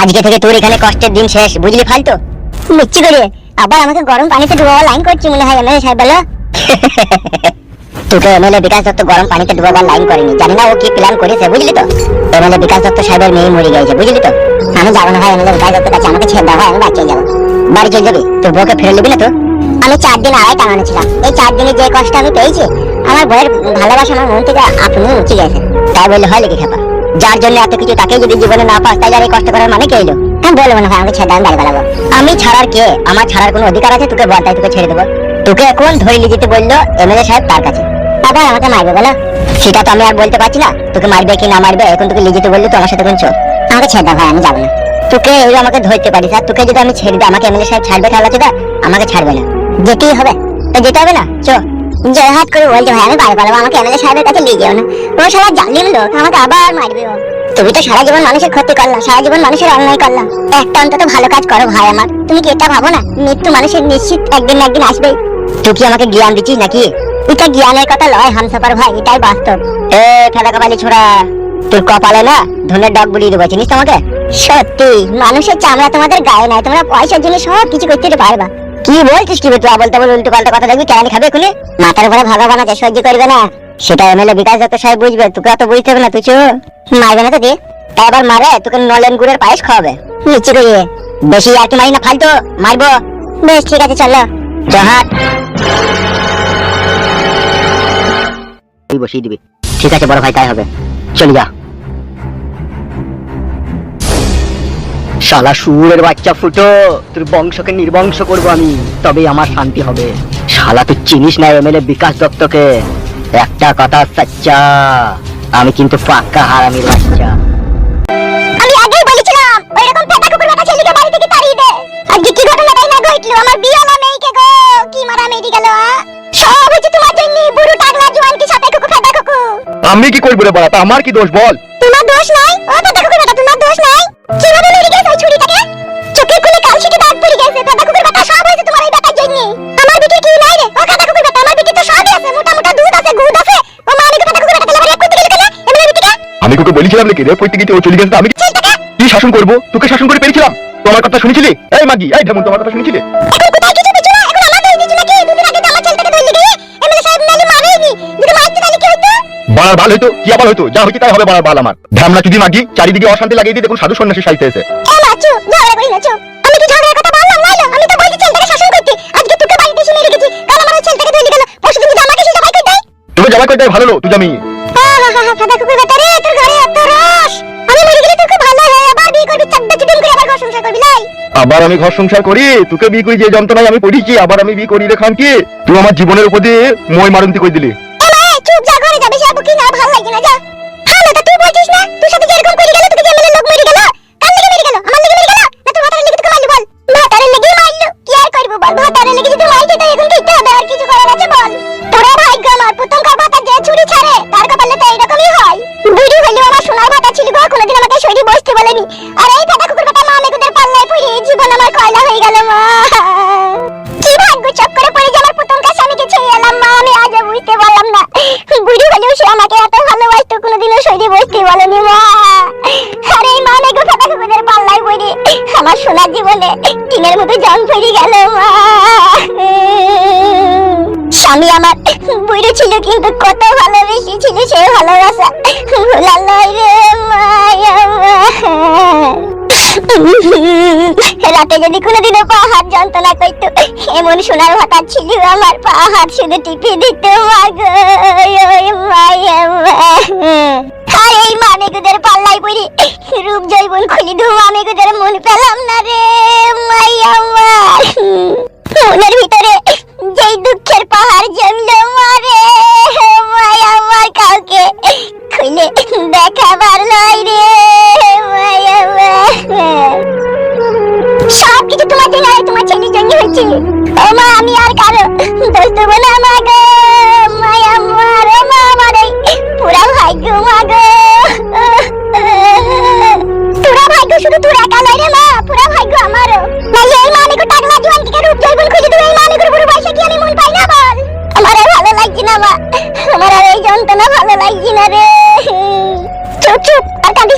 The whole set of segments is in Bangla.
আজকে থেকে তোর এখানে কষ্টের দিন শেষ বুঝলি ফালতো? মিচ্ছি করে। আবার আমাকে গরম পানিতে ডুবাবার লাইন করছি মনে হয় এমএলএ সাহেব বলো। তোকে এমএলএ বিকাশ দত্ত গরম পানিতে ডুবাবার লাইন করেনি। জানি না ও কি প্ল্যান করেছে বুঝলি তো? এমএলএ বিকাশ দত্ত সাহেবের মেয়ে মরে গেছে বুঝলি তো? আমি যাব না ভাই এমএলএ বিকাশ দত্তের কাছে আমাকে ছেড়ে দেওয়া হয় আমি যাব। বাড়ি চলে যাবি? তোর বউকে ফিরে নিবি না তো? আমি চার দিন আড়াই টাঙানো ছিলাম এই চার দিনে যে কষ্ট আমি পেয়েছি আমার বইয়ের ভালোবাসা আমার মন থেকে আপনি উঠে গেছে। তাই বললে হয় লেগে খেপা? যার জন্য এত কিছু তাকে যদি জীবনে না পাস, তাই আর এই কষ্ট করার মানে কে এলো আমি বলব না ভাই? আমাকে ছেড়ে আমি বাড়ি বেড়াবো আমি ছাড়ার কে? আমার ছাড়ার কোনো অধিকার আছে? তোকে বল তোকে ছেড়ে দেবো। তোকে এখন ধরে নিয়ে যেতে বলল এমএলএ সাহেব তার কাছে। আবার আমাকে মারবে বলো। সেটা তো আমি আর বলতে পারছি না। তোকে মারবে কি না মারবে, এখন তোকে নিয়ে যেতে বলল তো আমার সাথে কোন চোখ আমাকে ছেড়ে দাও ভাই, আমি যাব না। তোকে এই আমাকে ধরতে পারিস আর তোকে যদি আমি ছেড়ে দিই, আমাকে এমএলএ সাহেব ছাড়বে, তাহলে তো আমাকে ছাড়বে না। যেতেই হবে। যেতে হবে না? চো জয় হাত করে বলছে ভাই আমি বাড়ি পালাবো আমাকে এমএলএ সাহেবের কাছে নিয়ে যেও না। ও সারা জালিম লোক, আমাকে আবার মারবে ও। তুমি তো সারা জীবন মানুষের ক্ষতি করলা, সারা জীবন মানুষের অন্যায় করলা। একটা অন্তত ভালো কাজ করো ভাই আমার। তুমি কি এটা ভাবো না? মৃত্যু মানুষের নিশ্চিত একদিন না একদিন আসবেই। তুই কি আমাকে জ্ঞান দিচ্ছিস নাকি? এটা জ্ঞানের কথা লয় হামসাপার ভাই, এটাই বাস্তব। এ ফেদা কপালি ছোড়া, তোর কপালে না ধনের ডগ বুলিয়ে দেবো, চিনিস তোমাকে? সত্যি, মানুষের চামড়া তোমাদের গায়ে নাই, তোমরা পয়সার জন্য সব কিছু করতে পারবা। কি বলছিস কি তুই বলতে বল উল্টো পাল্টা কথা দেখবি কেন খাবে এখুনি মাথার উপরে ভগবান আছে সহ্য করবে না। সেটা এমএলএ বিকাশ দত্ত সাহেব বুঝবে, তোকে অত বুঝতে হবে না, তুই চো মারবে না তো দিয়ে তাই আবার মারে, তোকে নলেন গুড়ের পায়েস খাওয়াবে। নিচে গিয়ে। বেশি আর কি মারি না, ফালতু। মারবো। বেশ, ঠিক আছে, চলো। জহাট বসিয়ে দিবি। ঠিক আছে, বড় ভাই, তাই হবে। চলে যা। শালা সুরের বাচ্চা ফুটো তোর বংশকে নির্বংশ করব আমি তবেই আমার শান্তি হবে। শালা তুই চিনিস না এমএলএ বিকাশ দত্তকে? একটা কথা সাচ্চা আমি কিন্তু পাক্কা হারামির বাচ্চা। আমি আগেই বলেছিলাম ওই রকম পেটা কুকুর বেটা ছেলেকে বাড়ি থেকে তাড়িয়ে দে। আজকে কি ঘটনাটাই না ঘটলো? আমার বিয়ালা মেয়েকে গো কি মারা মেয়ে গেল সব হচ্ছে তোমার জন্য বুড়ো টাগলা জোয়ানকে সাথে কুকু ফেদা কুকু। আমি কি করব রে বড়া তা আমার কি দোষ বল? আমি তোকে বলেছিলাম নাকি? রে পৈতে গেছে ও চলে গেছে আমি কি শাসন করব? তোকে শাসন করে পেরেছিলাম। তোমার কথা শুনেছিলি? এই মাগি এই ঢেমন তোমার কথা শুনেছিলি? গিয়ে বাড়ার বাল হইতো কি আবার হইতো? যা হইতে তাই হবে বাড়ার বাল আমার। ঢামনা মাগি চারিদিকে অশান্তি লাগিয়ে দিয়ে দেখুন সাধু সন্ন্যাসী সাইতে এসে। এ মা চুপ ঝগড়া করি না আবার আমি ঘর সংসার করি, তোকে বি করি যে যন্ত্রণায় আমি পড়িছি, আবার আমি বি করি রে খানকি। তুই আমার জীবনের উপর দিয়ে মই মারন্তি কই দিলি। চুপ যা, ঘরে যাবে সে কি না, ভালো লাগে না, যা। হ্যাঁ না তুই বলছিস না? তোর সাথে যেরকম করে গেল জীবনে টিনের মতো জং পড়ে গেল স্বামী আমার বুড়ো ছিল কিন্তু কত ভালোবেসে ছিল সে ভালোবাসা ভোলা লয় রে মায়া রাতে যদি কোনোদিনও পা হাত যন্ত্রণা করতো, এমন সোনার ভাতা ছিল আমার পা হাত শুধু টিপে দিত, মাগো আর এই মামেগুদের পাল্লাই পড়ি রূপ জৈবন খুলি ধু মামেগুদের মন পেলাম না রে মাইয়া আমার মনের ভিতরে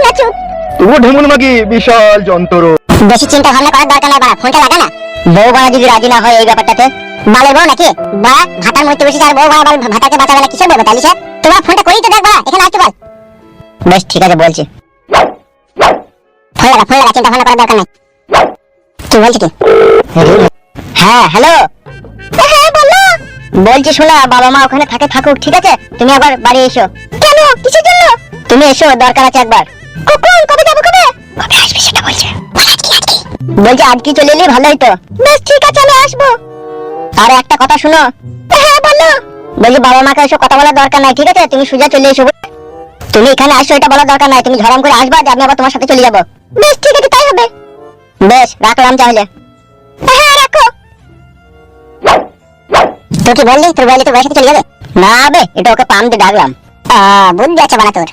না চুপ ঢেমুন নাকি বিশাল যন্ত্র। বেশি চিন্তা ভাবনা করার দরকার নাই বাড়া ফোনটা লাগা না। বউ বাড়া যদি রাজি না হয় এই ব্যাপারটাতে। বালে বউ নাকি? বাড়া ভাতার মধ্যে বসে আর বউ বাড়া ভাতাকে বাঁচাবে না কিসের তোমার ফোনটা করেই তো দেখ বাড়া এখানে আসতে বল। বেশ ঠিক আছে বলছি। ফোন লাগা ফোন লাগা চিন্তা ভাবনা করার দরকার নাই। বলছি কি? হ্যাঁ হ্যালো। হ্যাঁ বলো বলছি শোনা বাবা মা ওখানে থাকে থাকুক ঠিক আছে? তুমি আবার বাড়ি এসো। কেন? কিসের জন্য? তুমি এসো দরকার আছে একবার। বলছে। আজকে চলে এলে ভালোই তো। বেশ, ঠিক আছে, আমি আসব। আর একটা কথা শুনো। হ্যাঁ বলো। বলছি, বাবা মাকে এসব কথা বলার দরকার নাই, ঠিক আছে? তুমি সোজা চলে এসো। তুমি এখানে আসো, এটা বলার দরকার নাই। তুমি ঝড়াম করে আসবা, যে আমি আবার তোমার সাথে চলে যাব। বেশ, ঠিক আছে, তাই হবে। বেশ রাখলাম তাহলে। হ্যাঁ রাখো। তো কি বললি, তোর বললি তোর সাথে চলে যাবে? না বে, এটা ওকে পাম দিয়ে ডাকলাম। বুদ্ধি আছে বানা তোর।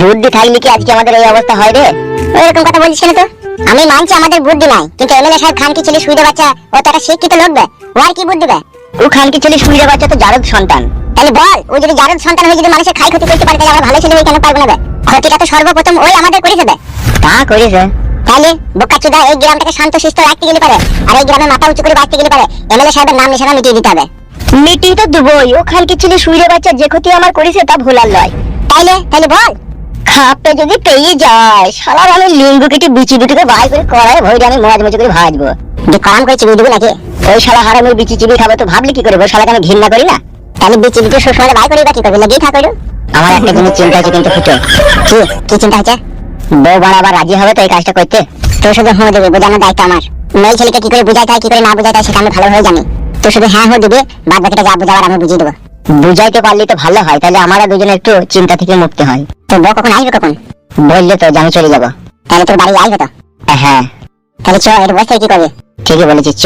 বুদ্ধি থাকলে কি আজকে আমাদের এই অবস্থা হয় রে? এরকম কথা বলছিস কেন তো আমি মানছি আমাদের বুদ্ধি নাই কিন্তু এমএলএ সাহেব খান কি ছেলে বাচ্চা ও তো একটা শিক্ষিত লোক বে। ও আর কি বুদ্ধি বে? ও খান কি ছেলে বাচ্চা তো জারদ সন্তান। তাহলে বল ও যদি জারদ সন্তান হয়ে যদি মানুষের খাই ক্ষতি করতে পারে তাহলে আমরা ভালো ছেলে হয়ে কেন পারব না বে? ক্ষতিটা তো সর্বপ্রথম ওই আমাদের করেছে বে। তা করেছে। তাহলে বোকাচুদা এই গ্রামটাকে শান্ত শিষ্ট রাখতে গেলে পারে আর এই গ্রামে মাথা উঁচু করে বাঁচতে গেলে পারে এমএলএ সাহেবের নাম নিশানা মিটিয়ে দিতে হবে। মিটিয়ে তো দেবই। ওখান কি ছেলে সুইরে বাচ্চা যে ক্ষতি আমার করেছে তা ভুলার লয়। তাইলে তাইলে বল খাপে যদি পেয়ে যায় শালার আমি লিঙ্গু কেটে বিচি দুটোকে বাই করে কড়াই ভরে আমি মজ মজ করে ভাজবো। যে কাম করে চিবিয়ে দেবো নাকি? ওই শালা হারামের বিচি চিবি খাবে তো ভাবলি কি করে ওই শালাকে আমি ঘৃণা করি না? তাহলে বিচি দুটো শ্বশুরে বাই করি কি করবে? লাগিয়ে থাকো আমার একটা জিনিস চিন্তা আছে কিন্তু ফুটো। কি? কি চিন্তা আছে? বউ বাড়া আবার রাজি হবে তো এই কাজটা করতে? তো শুধু হ্যাঁ দেবে বোঝানোর দায়িত্ব আমার। মেয়ে ছেলেকে কি করে বুঝাইতে হয় কি করে না বুঝাইতে হয় সেটা আমি ভালোভাবে জানি। তো শুধু হ্যাঁ হো দিবে বাদ বাকিটা যা বুঝাবার আমি বুঝিয়ে দেবো। বুঝাইতে পারলে তো ভালো হয় তাহলে আমরা দুজনে একটু চিন্তা থেকে মুক্তি হয়। তো বউ কখন আসবে কখন? বললে তো যে আমি চলে যাব। তাহলে তোর বাড়ি আসবে তো? হ্যাঁ। তাহলে চ এর বসে কি করবে? ঠিকই বলেছিস চ।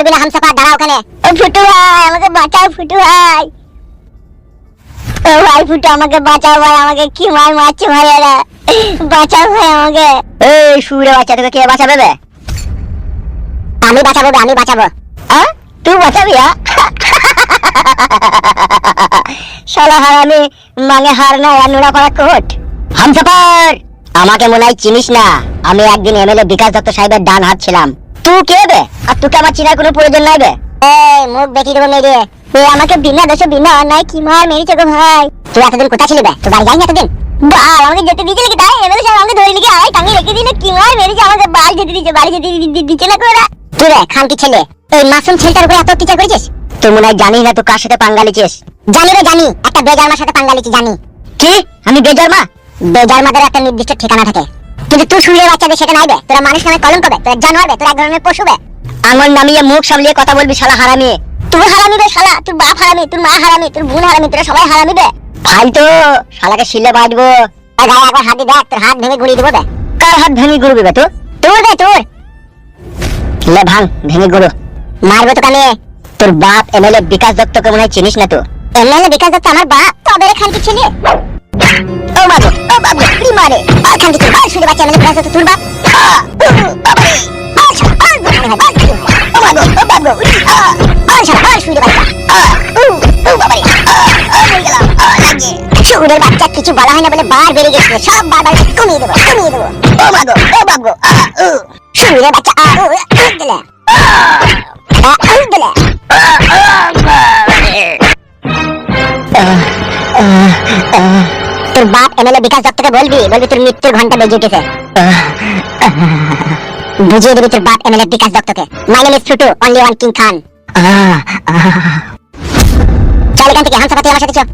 এক পা লড়বি না হামসাফার দাঁড়া ওখানে। ও ফুটু ভাই আমাকে বাঁচাও ফুটু ভাই। ও ভাই ফুটু আমাকে বাঁচাও ভাই আমাকে কি মার মারছে ভাই এরা? বাঁচাও ভাই আমাকে। এই শুয়ে বাচ্চা তোকে কে বাঁচাবে বে? আমি বাঁচাবো আমি বাঁচাবো। আ তুই বাঁচাবি আ শালা হারামি মাঙে হার না আর নোড়া করা কোট। হামসাফার আমাকে মনে হয় চিনিস না আমি একদিন এমএলএ বিকাশ দত্ত সাহেবের ডান হাত ছিলাম। তুই কে বে আর তোকে আমার চিনার কোনো প্রয়োজন নাই বে এই মুখ দেখিয়ে দেবো মেরে। এ আমাকে বিনা দোষে বিনা অন্যায় কি মার মেরেছে গো ভাই? তুই এতদিন কোথায় ছিলি বে? তুই বাড়ি যাইনি এতদিন? বাল আমাকে যেতে দিয়েছিল কি তাই? এমএলএ সাহেব আমাকে ধরে লিখে আড়াই টাঙিয়ে রেখে দিল কি মার মেরেছে আমাকে বাল যেতে দিয়েছে বাড়ি যেতে দিচ্ছে না করে তুই রে খানকি ছেলে। এই মাসুম ছেলেটার উপরে এত অত্যাচার করেছিস? তুই মনে হয় জানিস না তুই কার সাথে পাঙ্গা জানি রে জানি। একটা বেজারমার সাথে পাঙ্গা জানি। কি? আমি বেজারমা বেজারমাদের একটা নির্দিষ্ট ঠিকানা থাকে। কিন্তু তুই শুয়ে বাচ্চাদের সেটা নাইবে তোরা মানুষ নামে কলম করবে তোরা জানোয়ার বে তোরা এক ধরনের পশু বে। আঙুল নামিয়ে মুখ সামলিয়ে কথা বলবি শালা হারামি। তুই হারামি বে শালা তোর বাপ হারামি তোর মা হারামি তোর বোন হারামি তোরা সবাই হারামি বে। ফালতু শালাকে শিলে বাঁধবো। গায়ে একবার হাত দেখ তোর হাত ভেঙে গুড়িয়ে দেবো বে। কার হাত ভেঙে গুড়বে বে তোর? তোর বে তোর। লে ভাঙ ভেঙে গুড়ো। মারবে তো কানে তোর বাপ এমএলএ বিকাশ দত্তকে মনে হয় চিনিস না তো এমএলএ বিকাশ দত্ত আমার বাপ তবে রে খানকি ছেলে। ও বাবু কি মারে খানকি ছেলে আর শুনে বাচ্চা মনে আর শুনে বাচ্চা। শুকুরের কিছু বলা হয় না বলে বার বেড়ে গেছিল। সব বারবার কমিয়ে দেবো কমিয়ে দেবো। ও বাবু ও শুকুরের বাচ্চা আহ, দিলে তোর বাপ এমএলএ বিকাশ দত্তকে বলবি বলবি তোর মৃত্যুর ঘণ্টা বেজে উঠেছে। বুঝিয়ে দিবি তোর বাপ এমএলএ বিকাশ দত্তকে। মাই নেম ইজ ফ্লুটু অনলি ওয়ান কিং খান চল এখান থেকে হামসা আমার সাথে চল।